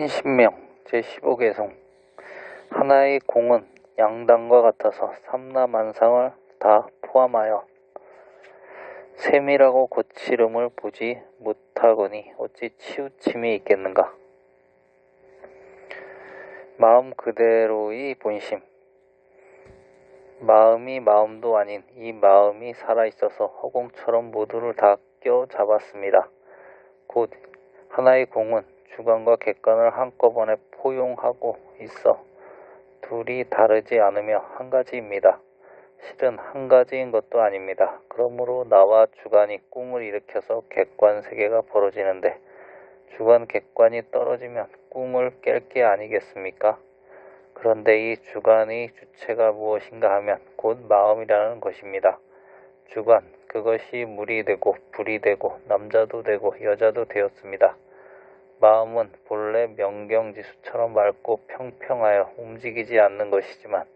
신신명 제15개송 하나의 공은 양당과 같아서 삼라만상을 다 포함하여 셈이라고 고치름을 보지 못하거니 어찌 치우침이 있겠는가? 마음 그대로의 본심. 마음이 마음도 아닌 이 마음이 살아있어서 허공처럼 모두를 다 껴잡았습니다. 곧 하나의 공은 주관과 객관을 한꺼번에 포용하고 있어 둘이 다르지 않으며 한 가지입니다. 실은 한 가지인 것도 아닙니다. 그러므로 나와 주관이 꿈을 일으켜서 객관 세계가 벌어지는데 주관 객관이 떨어지면 꿈을 깰 게 아니겠습니까? 그런데 이 주관의 주체가 무엇인가 하면 곧 마음이라는 것입니다. 주관, 그것이 물이 되고 불이 되고 남자도 되고 여자도 되었습니다. 마음은 본래 명경지수처럼 맑고 평평하여 움직이지 않는 것이지만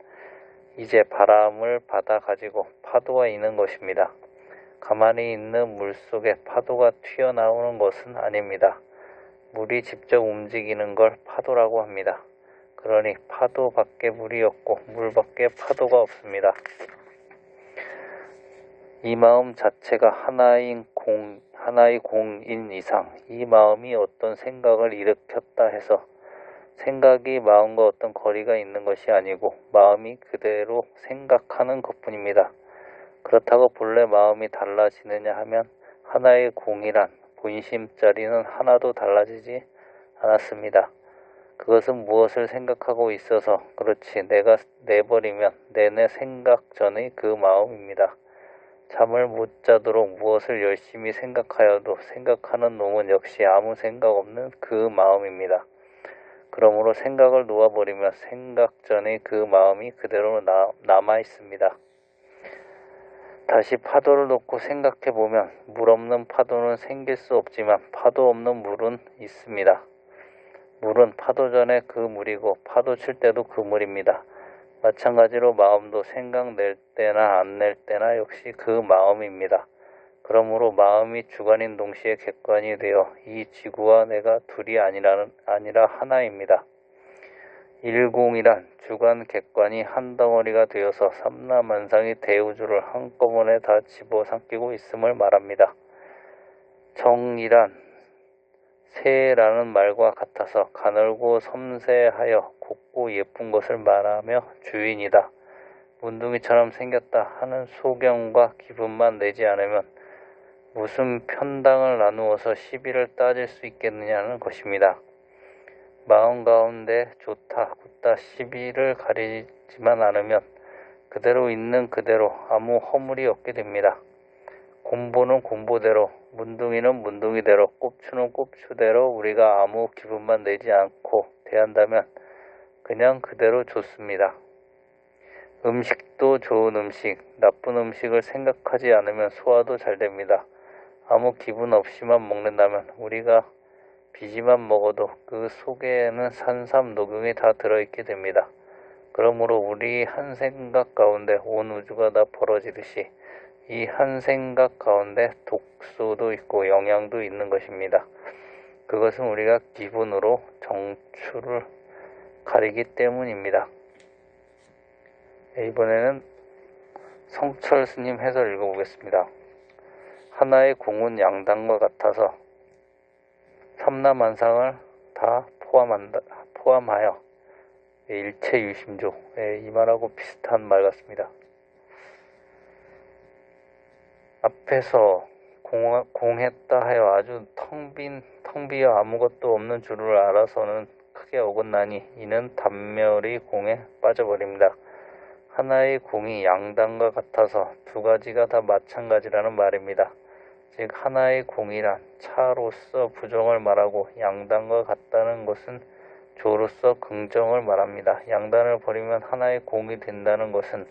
이제 바람을 받아 가지고 파도가 있는 것입니다. 가만히 있는 물 속에 파도가 튀어나오는 것은 아닙니다. 물이 직접 움직이는 걸 파도라고 합니다. 그러니 파도 밖에 물이 없고 물 밖에 파도가 없습니다. 이 마음 자체가 하나인 공, 하나의 공인 이상 이 마음이 어떤 생각을 일으켰다 해서 생각이 마음과 어떤 거리가 있는 것이 아니고 마음이 그대로 생각하는 것뿐입니다. 그렇다고 본래 마음이 달라지느냐 하면 하나의 공이란 본심자리는 하나도 달라지지 않았습니다. 그것은 무엇을 생각하고 있어서 그렇지 내가 내버리면 내내 생각 전의 그 마음입니다. 잠을 못 자도록 무엇을 열심히 생각하여도 생각하는 놈은 역시 아무 생각 없는 그 마음입니다. 그러므로 생각을 놓아버리면 생각 전의 그 마음이 그대로 나, 남아 있습니다. 다시 파도를 놓고 생각해 보면 물 없는 파도는 생길 수 없지만 파도 없는 물은 있습니다. 물은 파도 전에 그 물이고 파도 칠 때도 그 물입니다. 마찬가지로 마음도 생각 낼 때나 안 낼 때나 역시 그 마음입니다. 그러므로 마음이 주관인 동시에 객관이 되어 이 지구와 내가 둘이 아니라는, 아니라 하나입니다. 일공이란 주관 객관이 한 덩어리가 되어서 삼라만상의 대우주를 한꺼번에 다 집어삼키고 있음을 말합니다. 정이란 새라는 말과 같아서 가늘고 섬세하여 곱고 예쁜 것을 말하며 주인이다. 문둥이처럼 생겼다 하는 소경과 기분만 내지 않으면 무슨 편당을 나누어서 시비를 따질 수 있겠느냐는 것입니다. 마음 가운데 좋다, 굳다 시비를 가리지만 않으면 그대로 있는 그대로 아무 허물이 없게 됩니다. 곰보는 곰보대로, 문둥이는 문둥이대로, 꼽추는 꼽추대로 우리가 아무 기분만 내지 않고 대한다면 그냥 그대로 좋습니다. 음식도 좋은 음식, 나쁜 음식을 생각하지 않으면 소화도 잘 됩니다. 아무 기분 없이만 먹는다면 우리가 비지만 먹어도 그 속에는 산삼 녹용이 다 들어있게 됩니다. 그러므로 우리 한 생각 가운데 온 우주가 다 벌어지듯이 이 한 생각 가운데 독소도 있고 영양도 있는 것입니다. 그것은 우리가 기분으로 정추를 가리기 때문입니다. 이번에는 성철 스님 해설 읽어보겠습니다. 하나의 공은 양당과 같아서 삼라만상을 다 포함한다, 포함하여 일체 유심조 예, 이 말하고 비슷한 말 같습니다. 앞에서 공, 공했다 하여 아주 텅빈 텅비어 아무것도 없는 줄을 알아서는 크게 어긋나니 이는 단멸의 공에 빠져버립니다. 하나의 공이 양당과 같아서 두 가지가 다 마찬가지라는 말입니다. 즉 하나의 공이란 차로서 부정을 말하고 양단과 같다는 것은 조로서 긍정을 말합니다. 양단을 버리면 하나의 공이 된다는 것은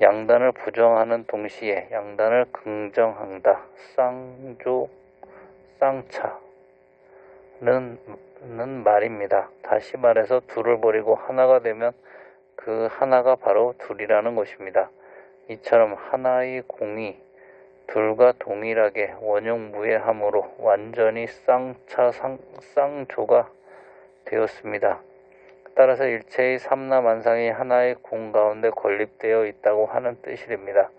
양단을 부정하는 동시에 양단을 긍정한다. 쌍조, 쌍차는 는 말입니다. 다시 말해서 둘을 버리고 하나가 되면 그 하나가 바로 둘이라는 것입니다. 이처럼 하나의 공이 둘과 동일하게 원흉무해함으로 완전히 쌍차 상, 쌍조가 되었습니다. 따라서 일체의 삼라만상이 하나의 공 가운데 건립되어 있다고 하는 뜻입니다.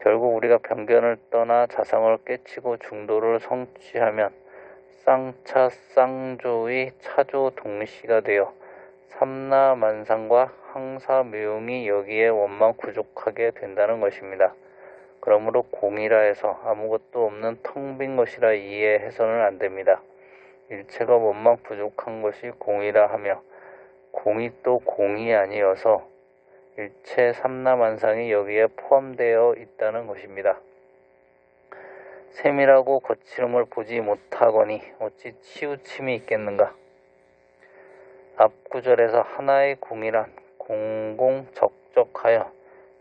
결국 우리가 병견을 떠나 자성을 깨치고 중도를 성취하면 쌍차 쌍조의 차조 동시가 되어 삼라만상과 항사묘용이 여기에 원만 부족하게 된다는 것입니다. 그러므로 공이라 해서 아무것도 없는 텅 빈 것이라 이해해서는 안 됩니다. 일체가 원망 부족한 것이 공이라 하며 공이 또 공이 아니어서 일체 삼라만상이 여기에 포함되어 있다는 것입니다. 세밀하고 거칠음을 보지 못하거니 어찌 치우침이 있겠는가? 앞 구절에서 하나의 공이란 공공적적하여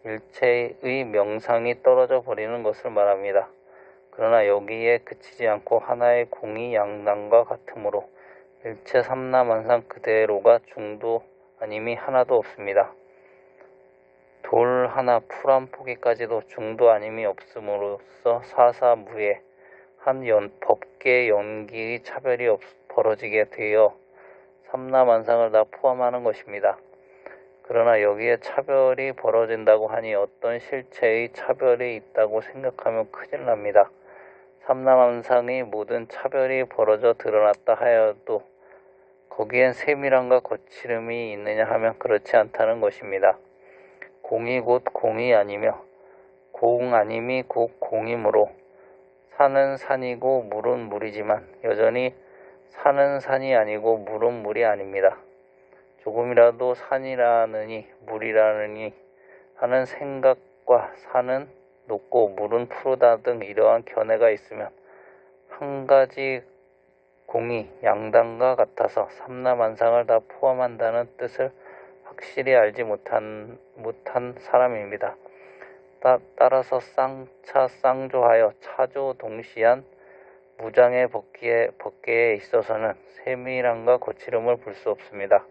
일체의 명상이 떨어져 버리는 것을 말합니다. 그러나 여기에 그치지 않고 하나의 공이 양당과 같으므로 일체 삼라만상 그대로가 중도 아님이 하나도 없습니다. 돌 하나 풀 한 포기까지도 중도 아님이 없음으로써 사사무에 한 연, 법계 연기의 차별이 없, 벌어지게 되어 삼라만상을 다 포함하는 것입니다. 그러나 여기에 차별이 벌어진다고 하니 어떤 실체의 차별이 있다고 생각하면 큰일 납니다. 삼라만상의 모든 차별이 벌어져 드러났다 하여도 거기엔 세밀함과 거칠음이 있느냐 하면 그렇지 않다는 것입니다. 공이 곧 공이 아니며 공 아님이 곧 공이므로 산은 산이고 물은 물이지만 여전히 산은 산이 아니고 물은 물이 아닙니다. 조금이라도 산이라느니 물이라느니 하는 생각과 산은 높고 물은 푸르다 등 이러한 견해가 있으면 한 가지 공이 양당과 같아서 삼라만상을 다 포함한다는 뜻을 확실히 알지 못한, 못한 사람입니다. 따, 따라서 쌍차 쌍조하여 차조 동시한 무장의 법계에, 법계에 있어서는 세밀함과 거칠음을 볼 수 없습니다.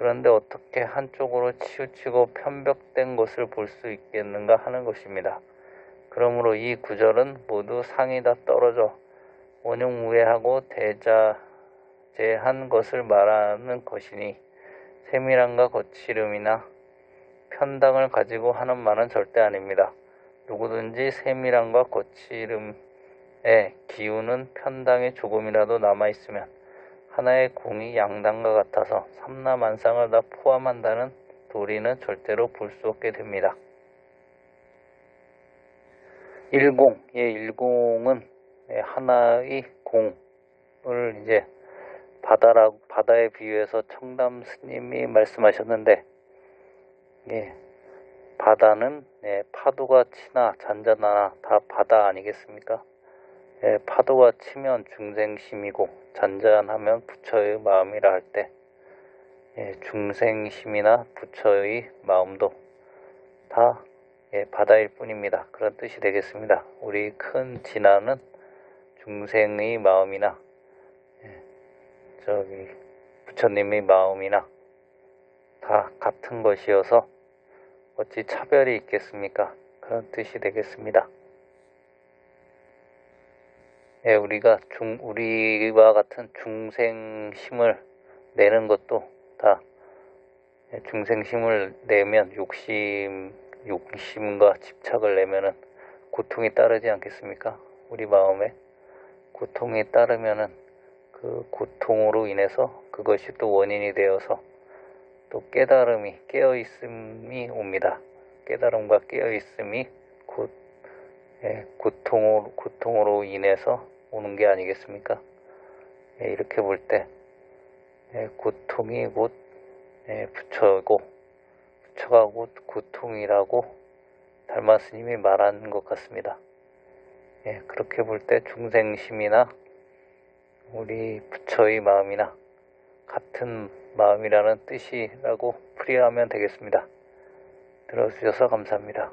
그런데 어떻게 한쪽으로 치우치고 편벽된 것을 볼 수 있겠는가 하는 것입니다. 그러므로 이 구절은 모두 상이 다 떨어져 원흉무해하고 대자재한 것을 말하는 것이니 세밀함과 거칠음이나 편당을 가지고 하는 말은 절대 아닙니다. 누구든지 세밀함과 거칠음의 기운은 편당에 조금이라도 남아있으면 하나의 공이 양당과 같아서 삼라만상을 다 포함한다는 도리는 절대로 볼 수 없게 됩니다. 일공, 예, 일공은 예, 하나의 공을 이제 바다라 바다에 비유해서 청담 스님이 말씀하셨는데, 예, 바다는 예, 파도가 치나 잔잔하나 다 바다 아니겠습니까? 예, 파도가 치면 중생심이고 잔잔하면 부처의 마음이라 할때 예, 중생심이나 부처의 마음도 다 예, 바다일 뿐입니다. 그런 뜻이 되겠습니다. 우리 큰 진화는 중생의 마음이나 예, 저기 부처님의 마음이나 다 같은 것이어서 어찌 차별이 있겠습니까? 그런 뜻이 되겠습니다. 예, 우리가 중, 우리와 같은 중생심을 내는 것도 다 예, 중생심을 내면 욕심, 욕심과 집착을 내면은 고통이 따르지 않겠습니까? 우리 마음에 고통이 따르면은 그 고통으로 인해서 그것이 또 원인이 되어서 또 깨달음이 깨어있음이 옵니다. 깨달음과 깨어있음이 곧 예, 고통으로, 고통으로 인해서 오는 게 아니겠습니까? 예, 이렇게 볼 때, 예, 고통이 곧 예, 부처고, 부처가 곧 고통이라고 달마 스님이 말한 것 같습니다. 예, 그렇게 볼 때 중생심이나 우리 부처의 마음이나 같은 마음이라는 뜻이라고 풀이하면 되겠습니다. 들어주셔서 감사합니다.